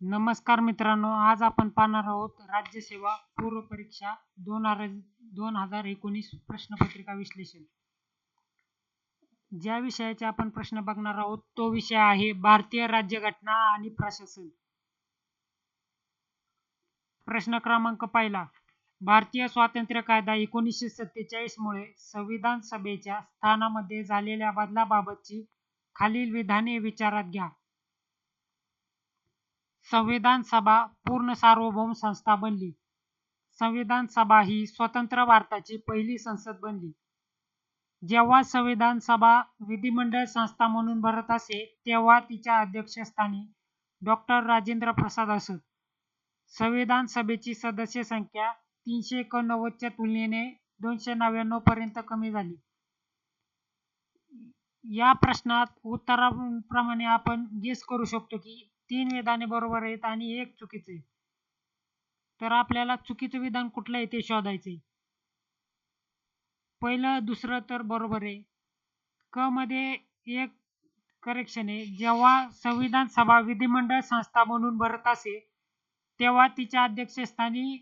नमस्कार मित्रांनो आज आपण पाहणार आहोत राज्यसेवा पूर्व परीक्षा दोन हजार दोन हजार एकोणीस प्रश्नपत्रिका विश्लेषण. ज्या विषयाचे आपण प्रश्न बघणार आहोत तो विषय आहे भारतीय राज्यघटना आणि प्रशासन. प्रश्न क्रमांक पहिला भारतीय स्वातंत्र्य कायदा एकोणीसशे सत्तेचाळीस मुळे संविधान सभेच्या स्थानामध्ये झालेल्या बदलाबाबतची खालील विधाने विचारात घ्या. संविधान सभा पूर्ण सार्वभौम संस्था बनली. संविधान सभा ही स्वतंत्र भारताची पहिली संसद बनली. जेव्हा संविधान सभा विधिमंडळ संस्था म्हणून भरत असे तेव्हा तिच्या अध्यक्षस्थानी डॉक्टर राजेंद्र प्रसाद असत. संविधान सभेची सदस्य संख्या तीनशे एकोणनव्वदच्या तुलनेने दोनशे नव्याण्णव पर्यंत कमी झाली. या प्रश्नात उत्तराप्रमाणे आपण गेस करू शकतो की तीन विधाने बरोबर आहेत आणि एक चुकीचे आहे. तर आपल्याला चुकीचं विधान कुठलं आहे ते शोधायचे पहिलं दुसरं तर बरोबर आहे. क मध्ये एक करेक्शन आहे. जेव्हा संविधान सभा विधिमंडळ संस्था म्हणून भरत असे तेव्हा तिच्या अध्यक्षस्थानी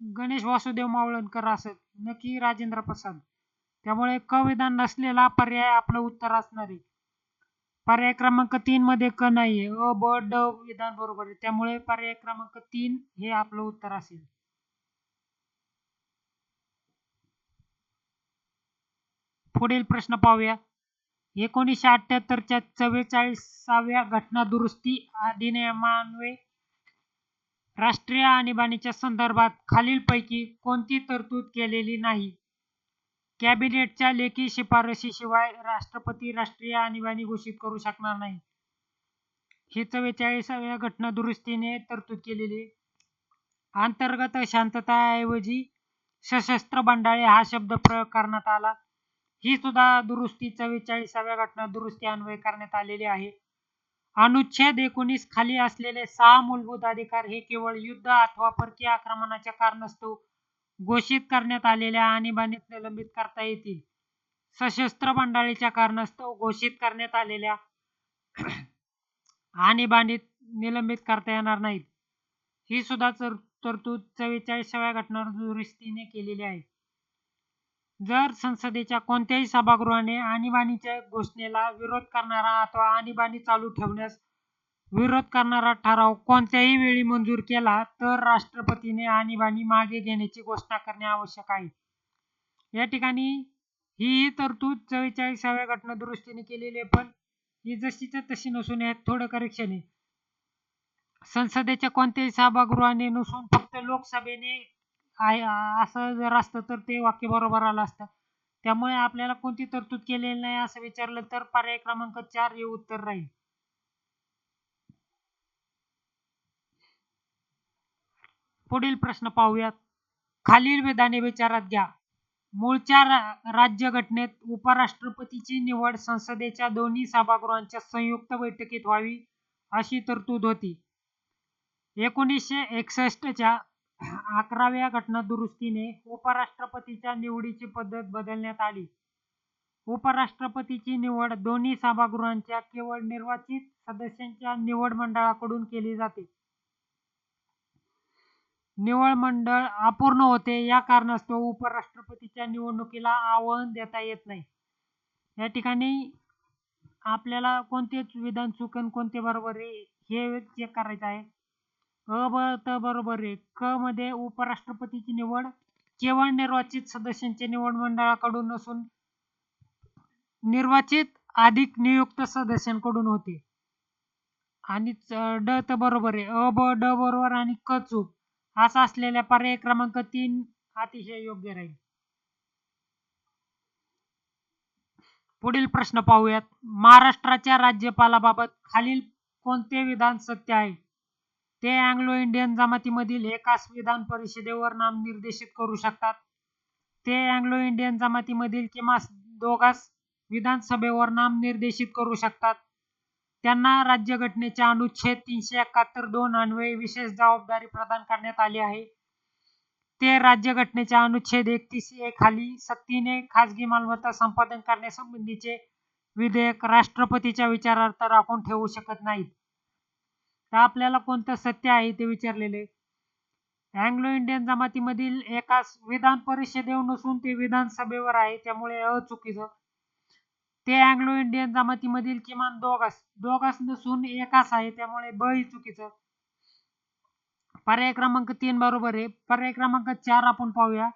गणेश वासुदेव मावळणकर असत न की राजेंद्र प्रसाद. त्यामुळे क विधान नसलेला पर्याय आपलं उत्तर असणार आहे. पर्याय क्रमांक तीन मध्ये क नाहीये. अ ब ड विधान बरोबर आहे. त्यामुळे पर्याय क्रमांक तीन हे आपलं उत्तर असेल. पुढील प्रश्न पाहूया. एकोणीसशे अठ्याहत्तरच्या चव्वेचाळीसाव्या घटना दुरुस्ती अधिनियमान्वये राष्ट्रीय आणीबाणीच्या संदर्भात खालीलपैकी कोणती तरतूद केलेली नाही? कॅबिनेटच्या लेखी शिफारशीशिवाय राष्ट्रपती राष्ट्रीय आणीबाणी घोषित करू शकणार नाही. ही चव्वेचाळीसाव्या घटना दुरुस्तीने तरतूद केलेली. अंतर्गत शांतताऐवजी सशस्त्र बंडाळे हा शब्द प्रयोग करण्यात आला. ही सुद्धा दुरुस्ती चव्वेचाळीसाव्या घटना दुरुस्ती अन्वय करण्यात आलेली आहे. अनुच्छेद एकोणीस खाली असलेले सहा मूलभूत अधिकार हे केवळ युद्ध अथवा परकीय आक्रमणाच्या कारणास्तव घोषित करण्यात आलेल्या आणीबाणीत निलंबित करता येतील. सशस्त्र मंडळीच्या कारणास्तव घोषित करण्यात आलेल्या आणीबाणीत निलंबित करता येणार नाहीत. ही सुद्धा तरतूद चव्वेचाळीसाव्या घटना दुरुस्तीने केलेली आहे. जर संसदेच्या कोणत्याही सभागृहाने आणीबाणीच्या घोषणेला विरोध करणारा अथवा आणीबाणी चालू ठेवण्यास विरोध करणारा ठराव कोणत्याही वेळी मंजूर केला तर राष्ट्रपतीने आणीबाणी मागे घेण्याची घोषणा करणे आवश्यक आहे. या ठिकाणी ही तरतूद चव्वेचाळीसाव्या घटना दुरुस्तीने केलेली आहे पण ही जशीच्या तशी नसून यात थोडं करेक्शन आहे. संसदेच्या कोणत्याही सभागृहाने नसून फक्त लोकसभेने आहे असं जर असतं तर ते वाक्य बरोबर आलं असतं. त्यामुळे आपल्याला कोणती तरतूद केलेली नाही असं विचारलं तर पर्याय क्रमांक चार हे उत्तर राहील. पुढील प्रश्न पाहूयात. खालील विधाने विचारात घ्या. मूळच्या राज्यघटनेत उपराष्ट्रपतीची निवड संसदेच्या दोन्ही सभागृहांच्या संयुक्त बैठकीत व्हावी अशी तरतूद होती. एकोणीसशे एकसष्टच्या अकराव्या घटना दुरुस्तीने उपराष्ट्रपतीच्या निवडीची पद्धत बदलण्यात आली. उपराष्ट्रपतीची निवड दोन्ही सभागृहांच्या केवळ निर्वाचित सदस्यांच्या निवड मंडळाकडून केली जाते. निवड मंडळ अपूर्ण होते. या कारणास्तव उपराष्ट्रपतीच्या निवडणुकीला आव्हान देता येत नाही. या ठिकाणी आपल्याला कोणतेच विधान चुकन कोणते बरोबर आहे हे चेक करायचं आहे. अ ब त बरोबर. आहे क मध्ये उपराष्ट्रपतीची निवड केवळ निर्वाचित सदस्यांच्या निवड मंडळाकडून नसून निर्वाचित अधिक नियुक्त सदस्यांकडून होते. आणि ड त बरोबर. आहे अ ब ड बरोबर आणि क चूक. असा असलेल्या पर्याय क्रमांक तीन अतिशय योग्य राहील. पुढील प्रश्न पाहूयात. महाराष्ट्राच्या राज्यपालाबाबत खालील कोणते विधान सत्य आहे? ते अँग्लो इंडियन जमातीमधील एकाच विधान परिषदेवर नाम निर्देशित करू शकतात. ते अँग्लो इंडियन जमातीमधील किमान दोघास विधानसभेवर नाम निर्देशित करू शकतात. त्यांना राज्यघटनेच्या अनुच्छेद तीनशे एकाहत्तर दोन अन्वये विशेष जबाबदारी प्रदान करण्यात आली आहे. ते राज्यघटनेच्या अनुच्छेद एकतीस ए खाली सक्तीने खाजगी मालमत्ता संपादन करण्यासंबंधीचे विधेयक राष्ट्रपतीच्या विचारार्थ राखून ठेवू शकत नाहीत. तर आपल्याला कोणतं सत्य आहे ते विचारलेले? अँग्लो इंडियन जमातीमधील एका विधान परिषदेवर नसून ते विधानसभेवर आहे त्यामुळे अचुकीचं ते अँग्लो इंडियन जमातीमधील किमान दोघास दोघास नसून एकाच आहे त्यामुळे ब ही चुकीचं. पर्याय क्रमांक तीन बरोबर आहे. पर्याय क्रमांक चार आपण पाहूया.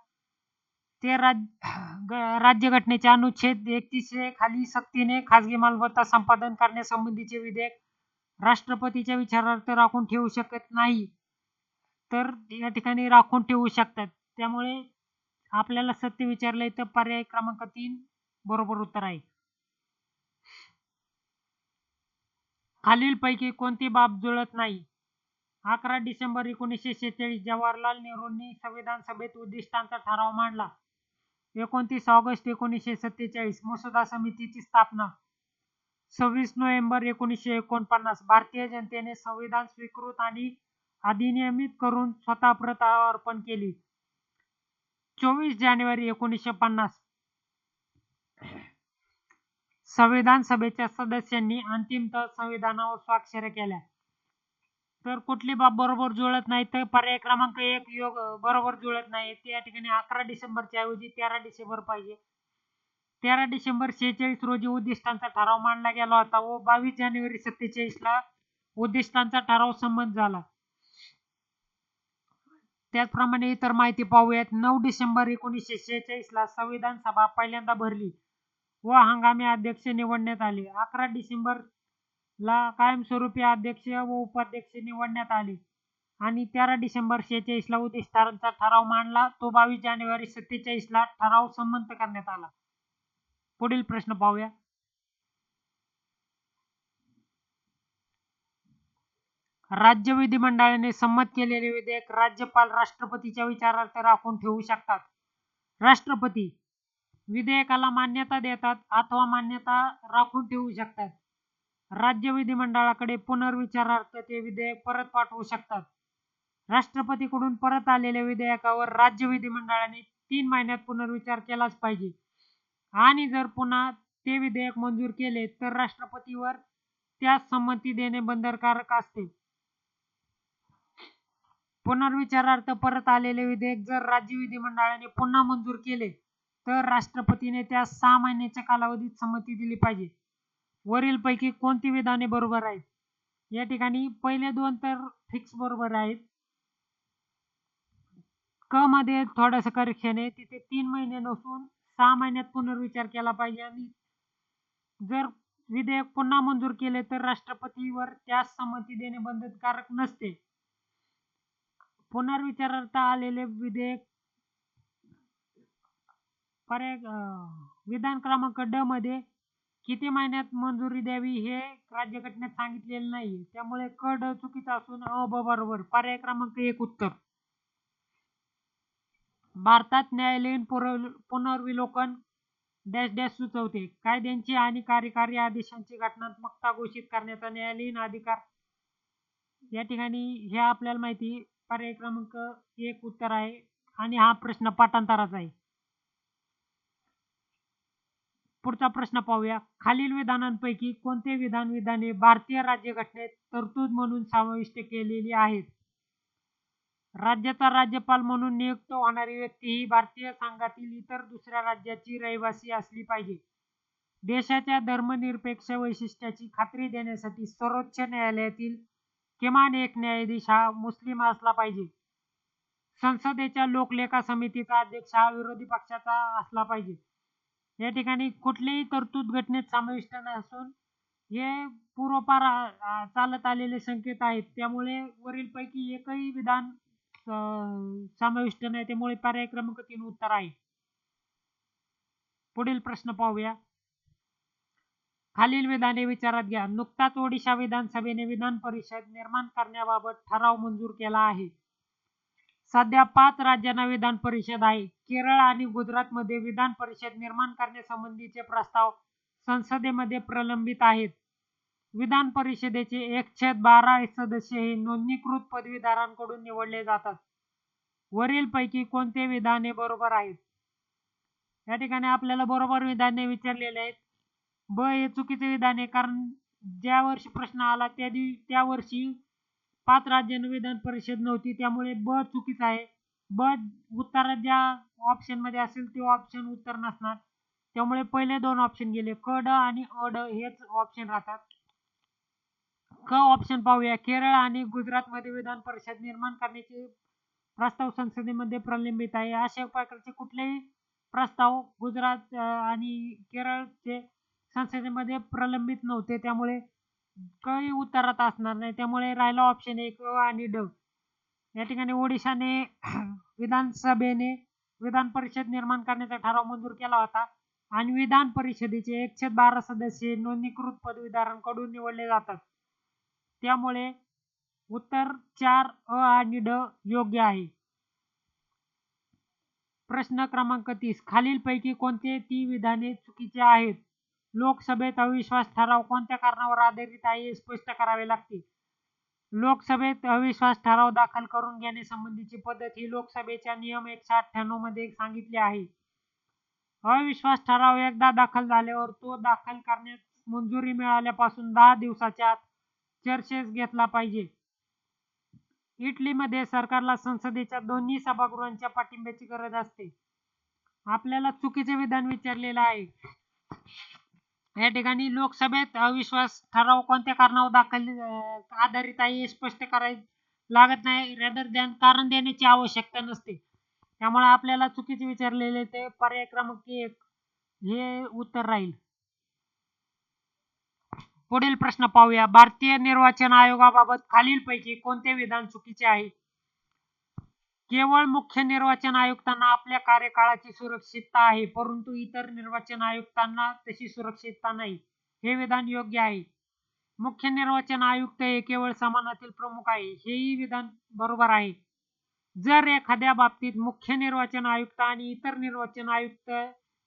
ते राज्य अनुच्छेद एकतीसशे खाली सक्तीने खाजगी मालमत्ता संपादन करण्यासंबंधीचे विधेयक राष्ट्रपतीच्या विचारार्थ राखून ठेवू शकत नाही. तर या ठिकाणी राखून ठेवू शकतात. त्यामुळे आपल्याला सत्य विचारलंय तर पर्याय क्रमांक तीन बरोबर उत्तर आहे. खालीलपैकी कोणती बाब जुळत नाही? अकरा डिसेंबर एकोणीसशे शेहेचाळीस जवाहरलाल नेहरूंनी संविधान सभेत उद्दिष्टांचा ठराव मांडला. एकोणतीस ऑगस्ट एकोणीसशे सत्तेचाळीस मसुदा समितीची स्थापना. सव्वीस नोव्हेंबर एकोणीसशे एकोणपन्नास भारतीय जनतेने संविधान स्वीकृत आणि अधिनियमित करून स्वतः प्रत अर्पण केली. चोवीस जानेवारी एकोणीसशे पन्नास संविधान सभेच्या सदस्यांनी अंतिमतः संविधानावर स्वाक्षऱ्या केल्या. तर कुठली बाब बरोबर जुळत नाही तर पर्याय क्रमांक एक योग बरोबर जुळत नाही. त्या ठिकाणी अकरा डिसेंबरच्या ऐवजी तेरा डिसेंबर पाहिजे. तेरा डिसेंबर शेहेचाळीस रोजी उद्दिष्टांचा ठराव मांडला गेला होता व बावीस जानेवारी सत्तेचाळीस ला उद्दिष्टांचा ठराव संमत झाला. त्याचप्रमाणे इतर माहिती पाहूयात. नऊ डिसेंबर एकोणीसशे शेहेचाळीस ला संविधान सभा पहिल्यांदा भरली. व हंगामी अध्यक्ष निवडण्यात आले. अकरा डिसेंबर ला कायमस्वरूपी अध्यक्ष व उपाध्यक्ष निवडण्यात आले. आणि तेरा डिसेंबर शेहेचाळीस ला ठराव मांडला. तो बावीस जानेवारी सत्तेचाळीस ला ठराव संमत करण्यात आला. पुढील प्रश्न पाहूया. राज्य विधिमंडळाने संमत केलेले विधेयक राज्यपाल राष्ट्रपतीच्या विचारार्थ राखून ठेवू शकतात. राष्ट्रपती विधेयकाला मान्यता देतात अथवा मान्यता राखून ठेवू शकतात. राज्य विधिमंडळाकडे पुनर्विचारार्थ ते विधेयक परत पाठवू शकतात. राष्ट्रपतीकडून परत आलेल्या विधेयकावर राज्य विधिमंडळाने तीन महिन्यात पुनर्विचार केलाच पाहिजे. आणि जर पुन्हा ते विधेयक मंजूर केले तर राष्ट्रपतीवर त्यास संमती देणे बंधनकारक असते. पुनर्विचारार्थ परत आलेले विधेयक जर राज्य विधिमंडळाने पुन्हा मंजूर केले तर राष्ट्रपतीने त्या सहा महिन्याच्या कालावधीत संमती दिली पाहिजे. वरीलपैकी कोणती विधाने बरोबर आहेत? या ठिकाणी पहिले दोन तर फिक्स बरोबर आहेत. क मध्ये थोडस करेक्शन आहे. तिथे तीन महिने नसून सहा महिन्यात पुनर्विचार केला पाहिजे आणि जर विधेयक पुन्हा मंजूर केले तर राष्ट्रपतीवर त्यास संमती देणे बंधनकारक नसते. पुनर्विचारार्थ आलेले विधेयक पर्याय विधान क्रमांक ड मध्ये किती महिन्यात मंजुरी द्यावी हे राज्यघटनेत सांगितलेले नाही त्यामुळे क ड चुकीचा असून अ ब बरोबर. पर्याय क्रमांक एक उत्तर. भारतात न्यायालयीन पुनर्विलोकन डॅश डॅश सुचवते. कायद्यांची आणि कार्यकारी आदेशांची घटनात्मकता घोषित करण्याचा न्यायालयीन अधिकार या ठिकाणी हे आपल्याला माहिती पर्याय क्रमांक एक उत्तर आहे. आणि हा प्रश्न पाठांतराचा आहे. पुढचा प्रश्न पाहूया. खालील विधानांपैकी कोणते विधान विधाने भारतीय राज्यघटनेत तरतूद म्हणून समाविष्ट केलेली आहेत? राज्याचा राज्यपाल म्हणून नियुक्त होणारी व्यक्ती ही भारतीय संघातील इतर दुसऱ्या राज्याची रहिवासी असली पाहिजे. देशाच्या धर्मनिरपेक्ष वैशिष्ट्याची खात्री देण्यासाठी सर्वोच्च न्यायालयातील किमान एक न्यायाधीश हा मुस्लिम असला पाहिजे. संसदेच्या लोकलेखा समितीचा अध्यक्ष हा विरोधी पक्षाचा असला पाहिजे. या ठिकाणी कुठलीही तरतूद घटनेत समाविष्ट नसून हे पूर्वपार चालत आलेले संकेत आहेत. त्यामुळे वरीलपैकी एकही विधान समाविष्ट नाही. त्यामुळे पर्याय क्रमांक तीन उत्तर आहे. पुढील प्रश्न पाहूया. खालील विधाने विचारात घ्या. नुकताच ओडिशा विधानसभेने विधान परिषद निर्माण करण्याबाबत ठराव मंजूर केला आहे. सध्या पाच राज्यांना विधान परिषद आहे. केरळ आणि गुजरातमध्ये विधान परिषद निर्माण करण्यासंबंधीचे प्रस्ताव संसदेमध्ये प्रलंबित आहेत. विधान परिषदेचे एकशे बारा सदस्य हे नोंदणीकृत पदवीधरांकडून निवडले जातात. वरीलपैकी कोणते विधाने बरोबर आहेत? या ठिकाणी आपल्याला बरोबर विधाने विचारलेले आहेत. ब हे चुकीचे विधान आहे कारण ज्या वर्षी प्रश्न आला त्या त्या वर्षी पाच राज्यांना विधान परिषद नव्हती त्यामुळे ब चुकीचं आहे. ब उत्तर ज्या ऑप्शनमध्ये असेल ते ऑप्शन उत्तर नसणार. त्यामुळे पहिले दोन ऑप्शन गेले. क ड आणि अ ड हेच ऑप्शन राहतात. क ऑप्शन पाहूया. केरळ आणि गुजरात मध्ये विधान परिषद निर्माण करण्याचे प्रस्ताव संसदेमध्ये प्रलंबित आहे. अशा प्रकारचे कुठलेही प्रस्ताव गुजरात आणि केरळचे संसदेमध्ये प्रलंबित नव्हते. त्यामुळे काही उत्तरात असणार नाही. त्यामुळे राहिला ऑप्शन एक अ आणि ड. या ठिकाणी ओडिशाने विधानसभेने विधान परिषद निर्माण करण्याचा ठराव मंजूर केला होता. आणि विधान परिषदेचे एकशे बारा सदस्य नोंदणीकृत पदवीधारांकडून निवडले जातात. त्यामुळे उत्तर चार अ आणि ड योग्य आहे. प्रश्न क्रमांक तीस. खालीलपैकी कोणते ती विधाने चुकीचे आहेत? लोकसभेत अविश्वास ठराव कोणत्या कारणावर आधारित आहे हे स्पष्ट करावे लागते लोकसभेत अविश्वास ठराव दाखल करून घेण्यासंबंधीची पद्धत ही लोकसभेच्या नियम एकशे अठ्ठ्याण्णवमध्ये सांगितली आहे. अविश्वास ठराव एकदा दाखल झाल्यावर तो दाखल करण्यास मंजुरी मिळाल्यापासून दहा दिवसाच्या आत चर्चेस घेतला पाहिजे. इटलीमध्ये सरकारला संसदेच्या दोन्ही सभागृहांच्या पाठिंब्याची गरज असते. आपल्याला चुकीचे विधान विचारलेलं आहे. या ठिकाणी लोकसभेत अविश्वास ठराव कोणत्या कारणावर दाखल आधारित आहे हे स्पष्ट करायला लागत नाही. रेदर दॅन कारण देण्याची आवश्यकता नसते. त्यामुळे आपल्याला चुकीचे विचारलेले ते पर्याय क्रमांक एक हे उत्तर राहील. पुढील प्रश्न पाहूया. भारतीय निर्वाचन आयोगाबाबत खालीलपैकी कोणते विधान चुकीचे आहे? केवळ मुख्य निर्वाचन आयुक्तांना आपल्या कार्यकाळाची सुरक्षितता आहे परंतु इतर निर्वाचन आयुक्तांना तशी सुरक्षितता नाही हे विधान योग्य आहे. मुख्य निर्वाचन आयुक्त हे केवळ समानातील प्रमुख आहे हेही विधान बरोबर आहे. जर एखाद्या बाबतीत मुख्य निर्वाचन आयुक्त आणि इतर निर्वाचन आयुक्त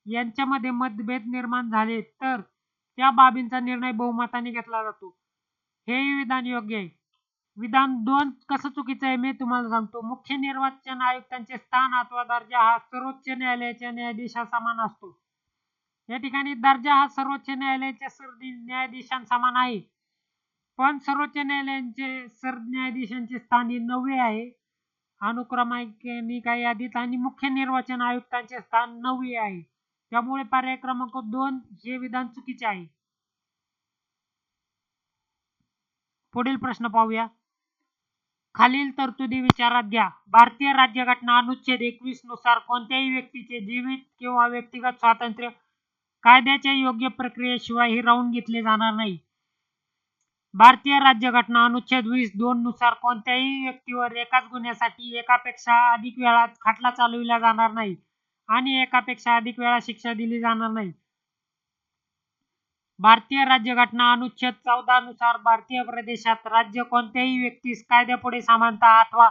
यांच्यामध्ये मतभेद निर्माण झाले तर त्या बाबींचा निर्णय बहुमताने घेतला जातो. हेही विधान योग्य आहे. विधान दोन कसं चुकीचं आहे मी तुम्हाला सांगतो. मुख्य निर्वाचन आयुक्तांचे स्थान अथवा दर्जा हा सर्वोच्च न्यायालयाच्या न्यायाधीशा समान असतो. या ठिकाणी दर्जा हा सर्वोच्च न्यायालयाच्या समान आहे. पण सर्वोच्च न्यायालयांचे सरन्यायाधीशांचे स्थान हे नववे आहे. अनुक्रमांकिका यादीत आणि मुख्य निर्वाचन आयुक्तांचे स्थान नववे आहे. त्यामुळे पर्याय क्रमांक दोन हे विधान चुकीचे आहे. पुढील प्रश्न पाहूया. खालील तरतुदी विचारात घ्या. भारतीय राज्यघटना अनुच्छेद एकवीसनुसार कोणत्याही व्यक्तीचे जीवित किंवा व्यक्तिगत स्वातंत्र्य कायद्याच्या योग्य प्रक्रियेशिवाय हिरावून घेतले जाणार नाही. भारतीय राज्यघटना अनुच्छेद वीस दोन नुसार कोणत्याही व्यक्तीवर एकाच गुन्ह्यासाठी एकापेक्षा अधिक वेळा खटला चालविला जाणार नाही आणि एकापेक्षा अधिक वेळा शिक्षा दिली जाणार नाही. भारतीय राज्यघटना अनुच्छेद चौदा नुसार भारतीय प्रदेशात राज्य कोणत्याही व्यक्तीस कायद्यापुढे समानता अथवा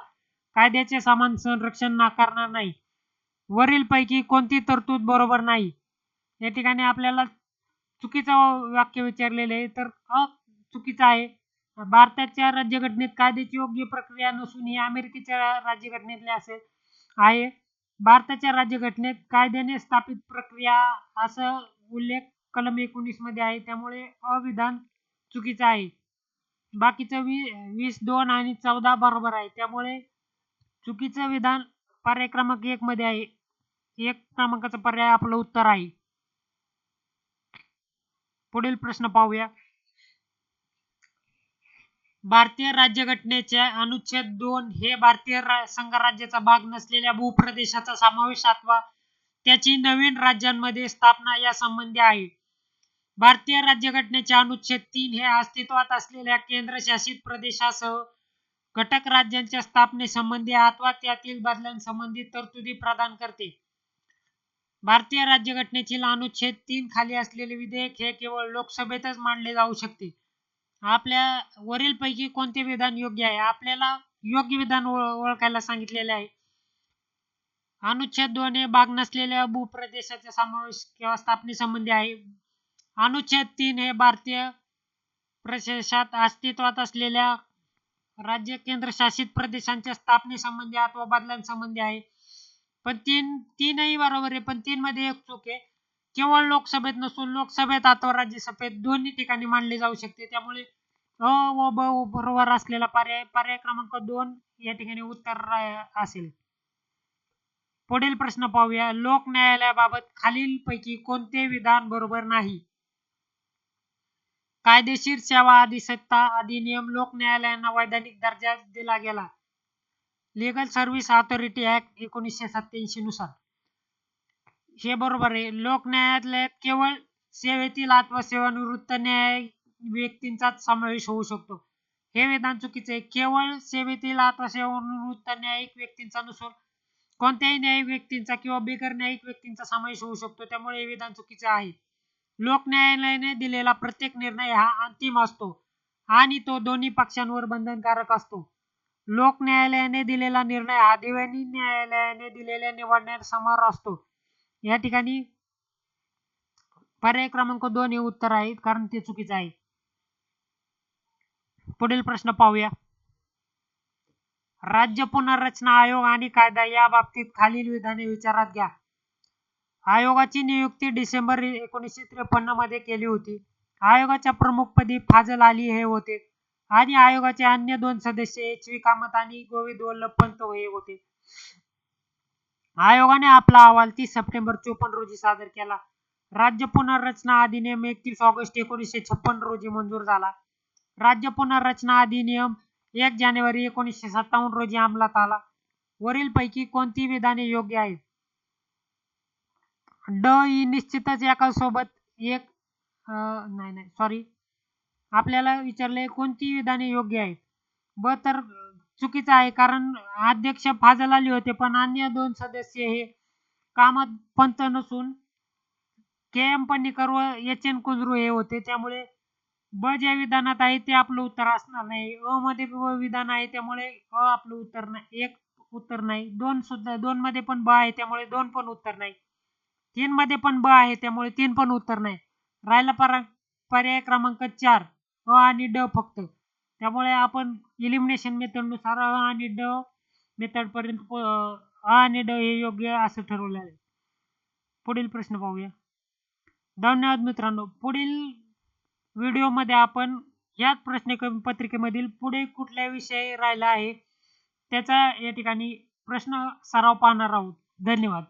कायद्याचे समान संरक्षण नाकारणार नाही. वरील पैकी कोणती तरतूद बरोबर नाही? या ठिकाणी आपल्याला चुकीचं वाक्य विचारलेलं आहे तर अ चुकीचं आहे. भारताच्या राज्यघटनेत कायद्याची योग्य प्रक्रिया नसून ही अमेरिकेच्या राज्यघटनेतले असेल आहे. भारताच्या राज्यघटनेत कायद्याने स्थापित प्रक्रिया असं उल्लेख कलम एकोणीसमध्ये आहे. त्यामुळे अविधान चुकीचं आहे. बाकीचं वी वीस दोन आणि चौदा बरोबर आहे. त्यामुळे चुकीचं विधान पर्याय क्रमांक एक मध्ये आहे. एक क्रमांकाचा पर्याय आपलं उत्तर आहे. पुढील प्रश्न पाहूया. भारतीय राज्यघटनेच्या अनुच्छेद दोन हे भारतीय संघराज्याचा भाग नसलेल्या भूप्रदेशाचा समावेश अथवा त्याची नवीन राज्यांमध्ये स्थापना या संबंधी आहे. भारतीय राज्यघटनेच्या अनुच्छेद तीन हे अस्तित्वात असलेल्या केंद्रशासित प्रदेशासह घटक राज्यांच्या स्थापनेसंबंधी अथवा त्यातील बदलांसंबंधी तरतुदी प्रदान करते. भारतीय राज्यघटनेतील अनुच्छेद तीन खाली असलेले विधेयक हे केवळ लोकसभेतच मांडले जाऊ शकते. आपल्या वरील पैकी कोणते विधान योग्य आहे? आपल्याला योग्य विधान ओळखायला सांगितलेले आहे. अनुच्छेद दोन हे भाग नसलेल्या भूप्रदेशाचा समावेश किंवा स्थापनेसंबंधी आहे. अनुच्छेद तीन हे भारतीय प्रदेशात अस्तित्वात असलेल्या राज्य केंद्रशासित प्रदेशांच्या स्थापनेसंबंधी अथवा बदलांसंबंधी आहे. पण तीन तीनही बरोबर आहे पण तीन मध्ये एक चूक आहे. केवळ लोकसभेत नसून लोकसभेत अथवा राज्यसभेत दोन्ही ठिकाणी मांडले जाऊ शकते. त्यामुळे अ व ब बरोबर असलेला पर्याय पर्याय क्रमांक दोन या ठिकाणी उत्तर असेल. पुढील प्रश्न पाहूया. लोक न्यायालयाबाबत खालीलपैकी कोणते विधान बरोबर नाही? कायदेशीर सेवा अधिसत्ता अधिनियम लोक न्यायालयांना वैधानिक दर्जा दिला गेला. लीगल सर्व्हिस ऑथॉरिटी ऍक्ट एकोणीसशे सत्याऐंशी नुसार. हे बरोबर आहे. लोक न्यायालयात केवळ सेवेतील अथवा सेवानिवृत्त न्याय व्यक्तींचाच समावेश होऊ शकतो. हे विधान चुकीचे आहे. केवळ सेवेतील अथवा सेवानिवृत्त न्यायिक व्यक्तींचा नसून कोणत्याही न्यायिक व्यक्तींचा किंवा बिगर न्यायिक व्यक्तींचा समावेश होऊ शकतो. त्यामुळे हे विधान चुकीचे आहे. लोक न्यायालयाने दिलेला प्रत्येक निर्णय हा अंतिम असतो आणि तो दोन्ही पक्षांवर बंधनकारक असतो. लोक न्यायालयाने दिलेला निर्णय हा दिव्यानी न्यायालयाने दिलेल्या निवडण्यासमोर असतो. या ठिकाणी पर्याय क्रमांक दोन हे उत्तर आहे कारण ते चुकीचं आहे. पुढील प्रश्न पाहूया. राज्य पुनर्रचना आयोग आणि कायदा या बाबतीत खालील विधाने विचारात घ्या. आयोगाची नियुक्ती डिसेंबर एकोणीसशे त्रेपन्नमध्ये केली होती. आयोगाच्या प्रमुखपदी फाजल अली हे होते. आणि आयोगाचे अन्य दोन सदस्य एच व्ही कामत आणि गोविंद वल्लभ पंत हे होते. आयोगाने आपला अहवाल तीस सप्टेंबर चोपन्न रोजी सादर केला. राज्य पुनर्रचना अधिनियम एकतीस ऑगस्ट एकोणीसशे छप्पन रोजी मंजूर झाला. राज्य पुनर्रचना अधिनियम एक जानेवारी एकोणीसशे सत्तावन्न रोजी अंमलात आला. वरीलपैकी कोणती विधाने योग्य आहेत? ड ही निश्चितच एका सोबत एक नाही नाही सॉरी आपल्याला विचारले कोणती विधाने योग्य आहेत? ब तर चुकीचं आहे कारण अध्यक्ष फाजल आले होते पण अन्य दोन सदस्य हे कामत पंत नसून के एम पन्नीकर व एच एन कुंजरू हे होते. त्यामुळे ब ज्या विधानात आहे ते आपलं उत्तर असणार नाही. अ मध्ये विधान आहे त्यामुळे अ आपलं उत्तर नाही एक उत्तर नाही. दोन सुद्धा दोन मध्ये पण ब आहे त्यामुळे दोन पण उत्तर नाही. तीन मध्ये पण ब आहे त्यामुळे तीन पण उत्तर नाही. राहिला पर पर्याय क्रमांक चार अ आणि ड फक्त. त्यामुळे आपण इलिमिनेशन मेथडनुसार अ आणि ड मेथड पर्यंत अ आणि ड हे योग्य असं ठरवलं आहे. पुढील प्रश्न पाहूया. धन्यवाद मित्रांनो. पुढील व्हिडिओमध्ये आपण याच प्रश्न पत्रिकेमधील पुढे कुठला विषय राहिला आहे त्याचा या ठिकाणी प्रश्न सराव पाहणार आहोत. धन्यवाद.